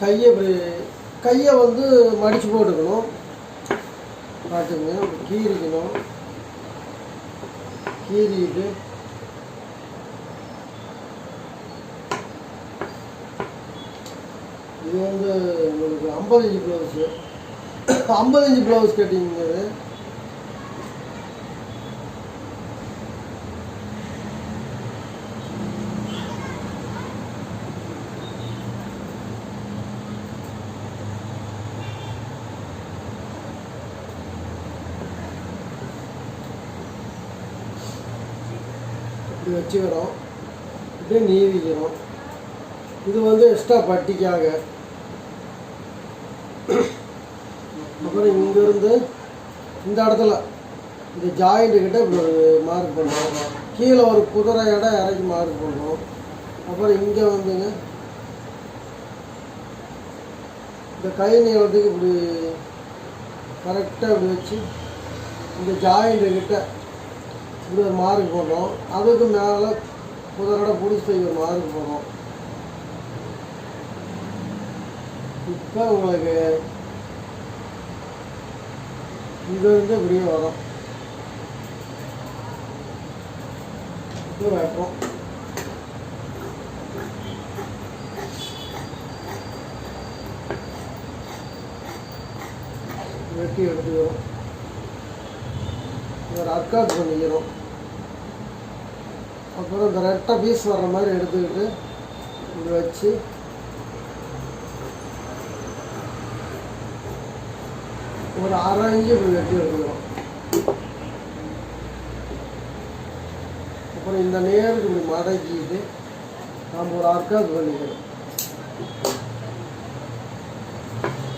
கையை இப்படி கையை வந்து மடித்து போட்டுக்கணும். பார்த்துங்க கீறிக்கணும். கீறிட்டு. இது வந்து உங்களுக்கு ஐம்பது இன்ச்சு ப்ளவுஸு ஐம்பது இன்ச்சு ப்ளவுஸ் கட்டிங்கிறது இது இப்படி வச்சுக்கிறோம். இது நீவிக்கிறோம். இது வந்து எக்ஸ்ட்ரா பட்டிக்காக. அப்புறம் இங்கேருந்து இந்த இடத்துல இந்த ஜாயிண்ட்டுக்கிட்ட இப்படி ஒரு மார்க் பண்ணுறோம். கீழே ஒரு குதிரை இடம் இறக்கி மார்க் பண்ணுறோம். அப்புறம் இங்கே வந்துங்க இந்த கை நீளத்துக்கு இப்படி கரெக்டாக இப்படி வச்சு இந்த ஜாயிண்ட்டுக்கிட்ட இப்படி ஒரு மார்க் போடுறோம் அதுக்கு மேலே குதிரோட பிடிச்சி ஒரு மார்க் போடுறோம் இப்போ உங்களுக்கு இது வந்து இப்படியே வரும். இது வைப்போம் வெட்டி எடுத்துக்கிறோம். ஒரு அர்க்காட் பண்ணிக்கிறோம் அப்புறம் இந்த ரெட்டை பீஸ் வர்ற மாதிரி எடுத்துக்கிட்டு இது வச்சு ஒரு அரை இப்படி வெட்டி எடுத்துக்கிறோம். அப்புறம் இந்த நேருக்கு இப்படி மடக்கிட்டு நாம் ஒரு அர்க்காத் பண்ணிக்கிறோம்.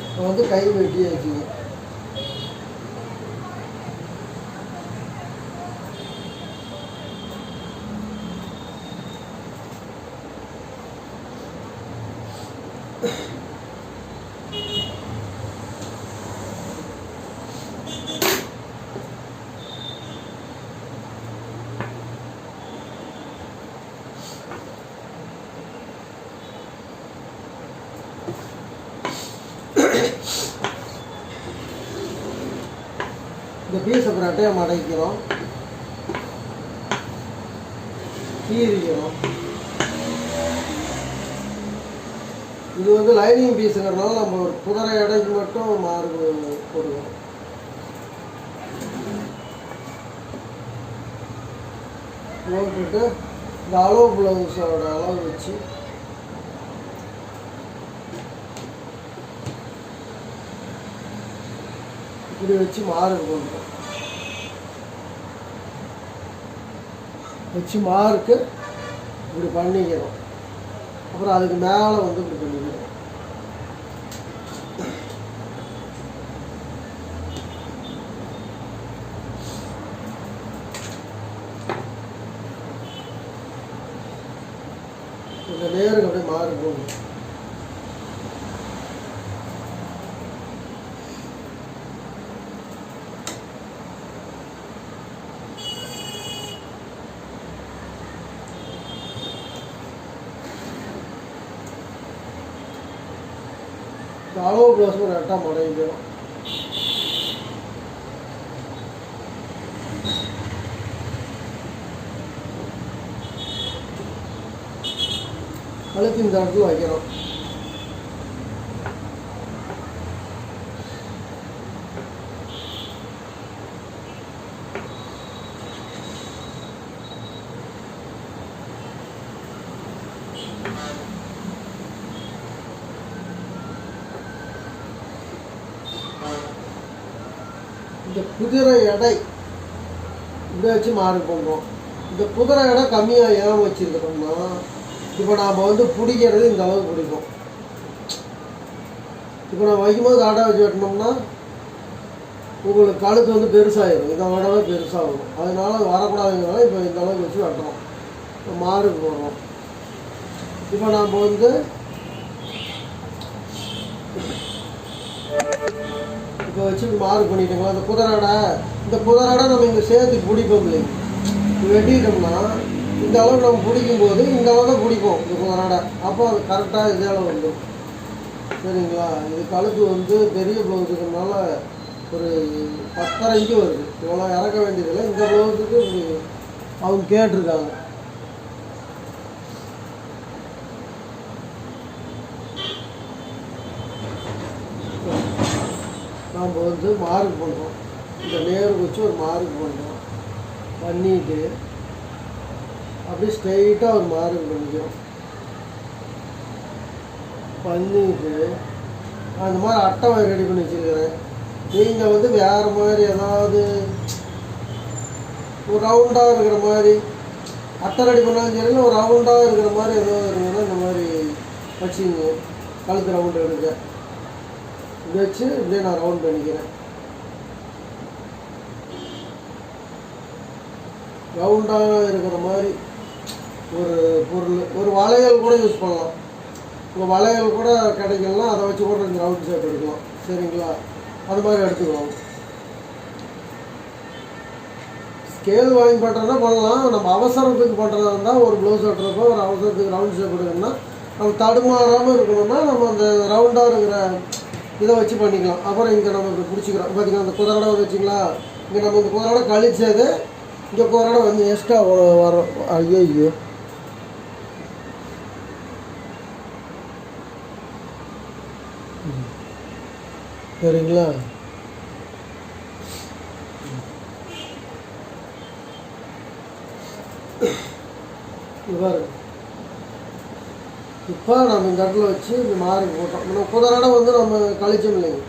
இப்போ வந்து கை வெட்டி வச்சுங்க பீஸ் அப்புறம் மடக்கிறோம். கீறிக்கிறோம் இது வந்து லைனிங் பீஸுங்கிறதுனால நம்ம ஒரு குதிரை எடைக்கு மட்டும் மார்க் போடுவோம். போட்டுட்டு இந்த அளவு ப்ளவுஸோட அளவு வச்சு இப்படி வச்சு மார்க் போடுறோம் வச்சு மார்க்கு இப்படி பண்ணிக்கிறோம். அப்புறம் அதுக்கு மேலே வந்து இப்படி பண்ணிக்கிறோம். இந்த நேருக்கு அப்படியே மாறி போகணும் இந்த அளவு ப்ளவுஸ் ஒரு ரெட்டாக மடங்கிடும் கழுத்து வைக்கிறோம் Thank you. இந்த குதிரை எடை இதை வச்சு மாறு பண்ணுறோம். இந்த குதிரை எடை கம்மியாக ஏன் வச்சுருக்கோம்னா இப்போ நாம் வந்து பிடிக்கிறது இந்த அளவுக்கு பிடிக்கும். இப்போ நான் வைக்கும்போது ஆடை வச்சு வெட்டினோம்னா உங்களுக்கு கழுத்து வந்து பெருசாகிடும் இதை விடவே பெருசாகும். அதனால அது வரக்கூடாதுங்கிறனால இப்போ இந்த அளவுக்கு வச்சு வெட்டுறோம். இப்போ போடுறோம். இப்போ நாம் வந்து இப்போ வச்சு மார்க் பண்ணிட்டோங்களா? இந்த புதராடை இந்த புதராடை நம்ம இங்கே சேர்த்து பிடிப்போம் இல்லைங்க இது வெட்டிட்டோம்னா இந்த அளவு நம்ம பிடிக்கும் போது இந்த அளவு தான் பிடிப்போம் இந்த புதராடை அப்போ அது கரெக்டாக இதே அளவு வந்துடும். சரிங்களா? இது கழுத்து வந்து பெரிய ப்ளவுஸுக்குனால ஒரு பத்தரைக்கு வருது. இவ்வளோ இறக்க வேண்டியதில்லை. இந்த ப்ளவுஸுக்கு அவங்க கேட்டிருக்காங்க. நாம் வந்து மார்க் பண்ணுறோம். இந்த நேருக்கு வச்சு ஒரு மார்க் பண்ணுறோம். பண்ணிட்டு அப்படியே ஸ்ட்ரைட்டாக ஒரு மார்க் பண்ணிக்கிறோம். பண்ணிட்டு அந்த மாதிரி அட்டை ரெடி பண்ணி வச்சுருக்கிறேன். நீங்கள் வந்து வேறு மாதிரி ஏதாவது ஒரு ரவுண்டாக இருக்கிற மாதிரி அட்டை ரெடி பண்ணாலும் சரி ஒரு ரவுண்டாக இருக்கிற மாதிரி ஏதாவது இருந்ததுன்னா இந்த மாதிரி வச்சுங்க கழுத்து ரவுண்டு எடுக்க வச்சு இப்படியே நான் ரவுண்ட் பண்ணிக்கிறேன். ரவுண்டாக இருக்கிற மாதிரி ஒரு பொருள் ஒரு வளையல் கூட யூஸ் பண்ணலாம். உங்கள் வளையல் கூட கிடைக்கலாம். அதை வச்சு கூட இந்த ரவுண்ட் ஷேப் எடுக்கலாம். சரிங்களா? அது மாதிரி எடுத்துக்கலாம். ஸ்கேல் வாங்கி பண்ணுறதுனா பண்ணலாம். நம்ம அவசரத்துக்கு பண்ணுறதா இருந்தால் ஒரு ப்ளவுஸ் வெட்டுறப்போ ஒரு அவசரத்துக்கு ரவுண்ட் ஷேப் எடுக்கணும்னா நம்ம தடுமாறாமல் இருக்கணும்னா நம்ம அந்த ரவுண்டாக இருக்கிற இதை வச்சு பண்ணிக்கலாம். அப்புறம் இங்கே நம்ம இப்போ பிடிச்சிக்கிறோம். பார்த்தீங்கன்னா அந்த குதிரடை வச்சிங்களா? இங்கே நம்ம இந்த குதிரடை கழிச்சது இங்கே குதிரடை வந்து எக்ஸ்ட்ரா வரும் ஐயோ ஐயோ சரிங்களா? இவ்வாறு இப்போ நம்ம இந்த இடத்துல வச்சு இந்த மார்க் போட்டோம். நம்ம குதிரடை வந்து நம்ம கழிச்சோம் இல்லைங்க.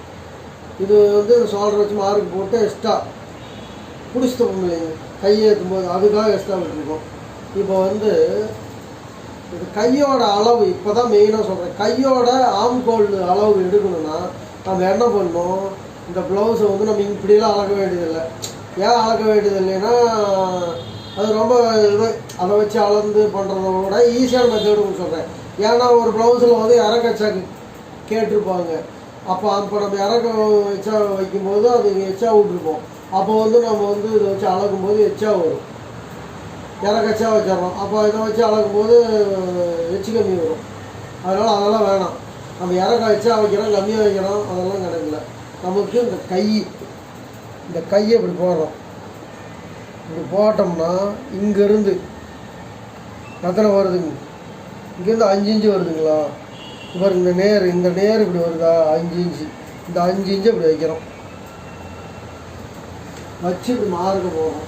இது வந்து சோல்டர் வச்சு மார்க் போட்டு எக்ஸ்ட்ரா பிடிச்சிட்டோம் இல்லைங்க. கையை ஏற்றும்போது அதுக்காக எக்ஸ்ட்ரா விட்டுருக்கோம். இப்போ வந்து இது கையோட அளவு இப்போ தான் மெயினாக சொல்கிறேன் கையோட ஆம்கோல் அளவு எடுக்கணும்னா நம்ம என்ன பண்ணணும்? இந்த ப்ளவுஸை வந்து நம்ம இப்படியெல்லாம் அளக்க வேண்டியதில்லை. ஏன் அளக்க வேண்டியதில்லைன்னா அது ரொம்ப இது அதை வச்சு அளந்து பண்ணுறத விட ஈஸியான மெத்தடுன்னு சொல்கிறேன் ஏன்னா ஒரு ப்ளவுஸில் வந்து இறக்கச்சாக்கு கேட்டிருப்பாங்க. அப்போ அப்போ நம்ம இறக்க வச்சா வைக்கும்போது அது எச்சா விட்ருப்போம் அப்போ வந்து நம்ம வந்து இதை வச்சு அளக்கும் போது எச்சா வரும். இறக்கச்சா வச்சிடறோம். அப்போ இதை வச்சு அளக்கும் போது எச்சு கம்மி வரும். அதனால் அதெல்லாம் வேணாம். நம்ம இறக்க வச்சா வைக்கிறோம் கம்மியாக வைக்கிறோம் அதெல்லாம் கிடைக்கல. நமக்கு இந்த கை இந்த கையை இப்படி போடுறோம். இப்படி போட்டோம்னா இங்கேருந்து எத்தனை வருதுங்க. இங்கேருந்து அஞ்சு இன்ச்சு வருதுங்களா? இப்போ இந்த நேர் இந்த நேர் இப்படி வருதா? அஞ்சு இன்ச்சு. இந்த அஞ்சு இன்ச்சு இப்படி வைக்கிறோம். வச்சு இப்படி மார்க்க போகிறோம்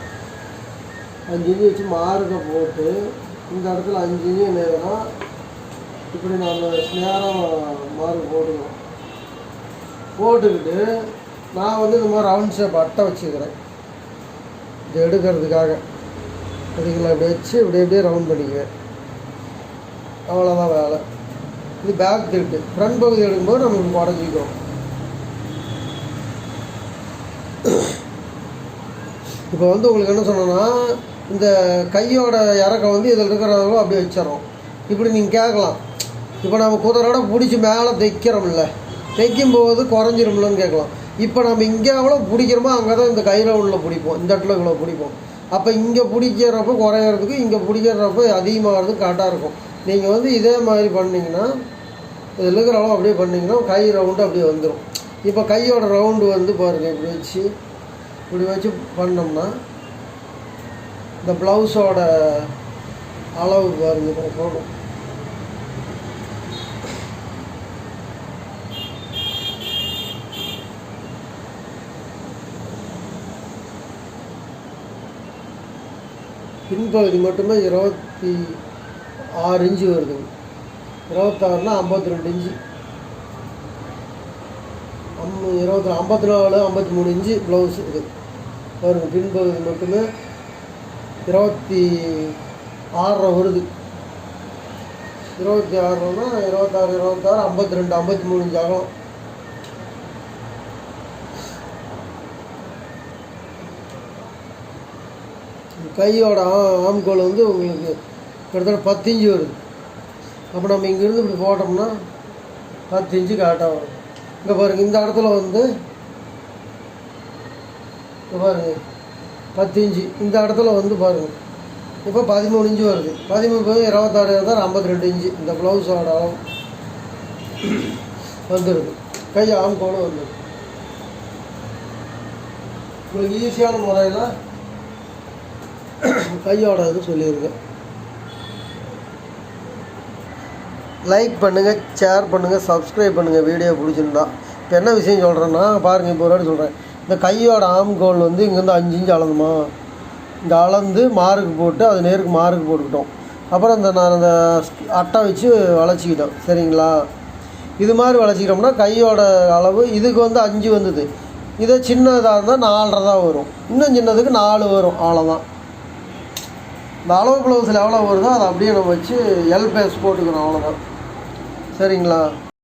அஞ்சு இன்ச்சு வச்சு மார்க்க போட்டு இந்த இடத்துல அஞ்சு இன்ச்சு நேரம் இப்படி நம்ம நேரம் மார்க் போட்டுக்கிறோம் போட்டுக்கிட்டு நான் வந்து இந்த மாதிரி ரவுண்ட் ஷேப் அட்டை வச்சுக்கிறேன். இது எடுக்கிறதுக்காக. இதுங்களை இப்படி வச்சு இப்படி அப்படியே ரவுண்ட் பண்ணிக்குவேன். அவ்வளோதான் வேலை. இது பேக் திட்டு ஃப்ரண்ட் பகுதி எடுக்கும்போது நம்ம இப்படி உடஞ்சிக்கிறோம் இப்போ வந்து உங்களுக்கு என்ன சொன்னோன்னா இந்த கையோட இறக்கம் வந்து இதில் இருக்கிறவங்களும் அப்படியே வச்சிடறோம். இப்படி நீங்கள் கேட்கலாம். இப்போ நம்ம குதிரோட பிடிச்சி மேலே தைக்கிறோம்ல. தைக்கும்போது குறைஞ்சிரும்லன்னு கேட்கலாம். இப்போ நம்ம இங்கே எவ்வளோ பிடிக்கிறோமோ அங்கே தான் இந்த கையில் உள்ள பிடிப்போம். இந்த இடத்துல இவ்வளோ பிடிப்போம். அப்போ இங்கே பிடிக்கிறப்ப குறையிறதுக்கு இங்கே பிடிக்கிறப்ப அதிகமாகிறதுக்கு கரெக்டாக இருக்கும். நீங்கள் வந்து இதே மாதிரி பண்ணிங்கன்னா இதில் இருக்கிற அளவு அப்படியே பண்ணிங்கன்னா கை ரவுண்டு அப்படியே வந்துடும் இப்போ கையோட ரவுண்டு வந்து பாருங்கள் இப்படி வச்சு இப்படி வச்சு பண்ணோம்னா இந்த ப்ளவுஸோட அளவு பாருங்கள் இப்போ போடும் பின்பகுதி மட்டுமே இருபத்தி ஆறு இன்ச்சு வருது. இருபத்தாறுனா ஐம்பத்தி ரெண்டு இன்ச்சு. அம் இருபத்தி ஐம்பத்தி நாலு ஐம்பத்தி மூணு இன்ச்சு ப்ளவுஸ் இது. பாருங்க பின்பகுதி மட்டுமே இருபத்தி ஆறரை வருது. இருபத்தி ஆறுனா இருபத்தாறு இருபத்தாறு ஐம்பத்தி ரெண்டு ஐம்பத்தி மூணு இன்ச்சு ஆகும் கையோட ஆ- ஆம்கோல் வந்து உங்களுக்கு கிட்டத்தட்ட பத்து இன்ச்சு வருது. அப்போ நம்ம இங்கேருந்து இப்படி போட்டோம்னா பத்து இன்ச்சு கரெக்டாக வரும். இங்கே பாருங்கள் இந்த இடத்துல வந்து இப்போ பாருங்கள் பத்து இன்ச்சு இந்த இடத்துல வந்து பாருங்கள் இப்போ பதிமூணு இன்ச்சு வருது. பதிமூணு போய் இருபத்தாறு இருந்தால் ஐம்பத்தி ரெண்டு இன்ச்சு. இந்த ப்ளவுஸோட அளவு வந்துடுது கை கூட வந்துடுது உங்களுக்கு ஈஸியான முறையில் கையோட இது சொல்லியிருக்கேன். லைக் பண்ணுங்கள் ஷேர் பண்ணுங்கள் சப்ஸ்கிரைப் பண்ணுங்கள் வீடியோ பிடிச்சிருந்தா. இப்போ என்ன விஷயம் சொல்கிறேன்னா பாருங்கள் இப்போ ஒரு வாட்டி சொல்கிறேன் இந்த கையோட ஆம்கோல் வந்து இங்கேருந்து அஞ்சு இஞ்சு அளந்துமா? இங்கே அளந்து மார்க்கு போட்டு அது நேருக்கு மார்க் போட்டுக்கிட்டோம். அப்புறம் இந்த நான் அந்த அட்டை வச்சு வளைச்சிக்கிட்டோம் சரிங்களா? இது மாதிரி வளைச்சிக்கிட்டோம்னா கையோட அளவு இதுக்கு வந்து அஞ்சு வந்தது. இதே சின்னதாக இருந்தால் நாலரை தான் வரும். இன்னும் சின்னதுக்கு நாலு வரும் அவ்வளோதான் இந்த அளவு ப்ளவுஸில் எவ்வளோ வருதோ அதை அப்படியே நம்ம வச்சு எல் பேஸ் போட்டுக்கிறோம் அவ்வளோதான் சரிங்களா?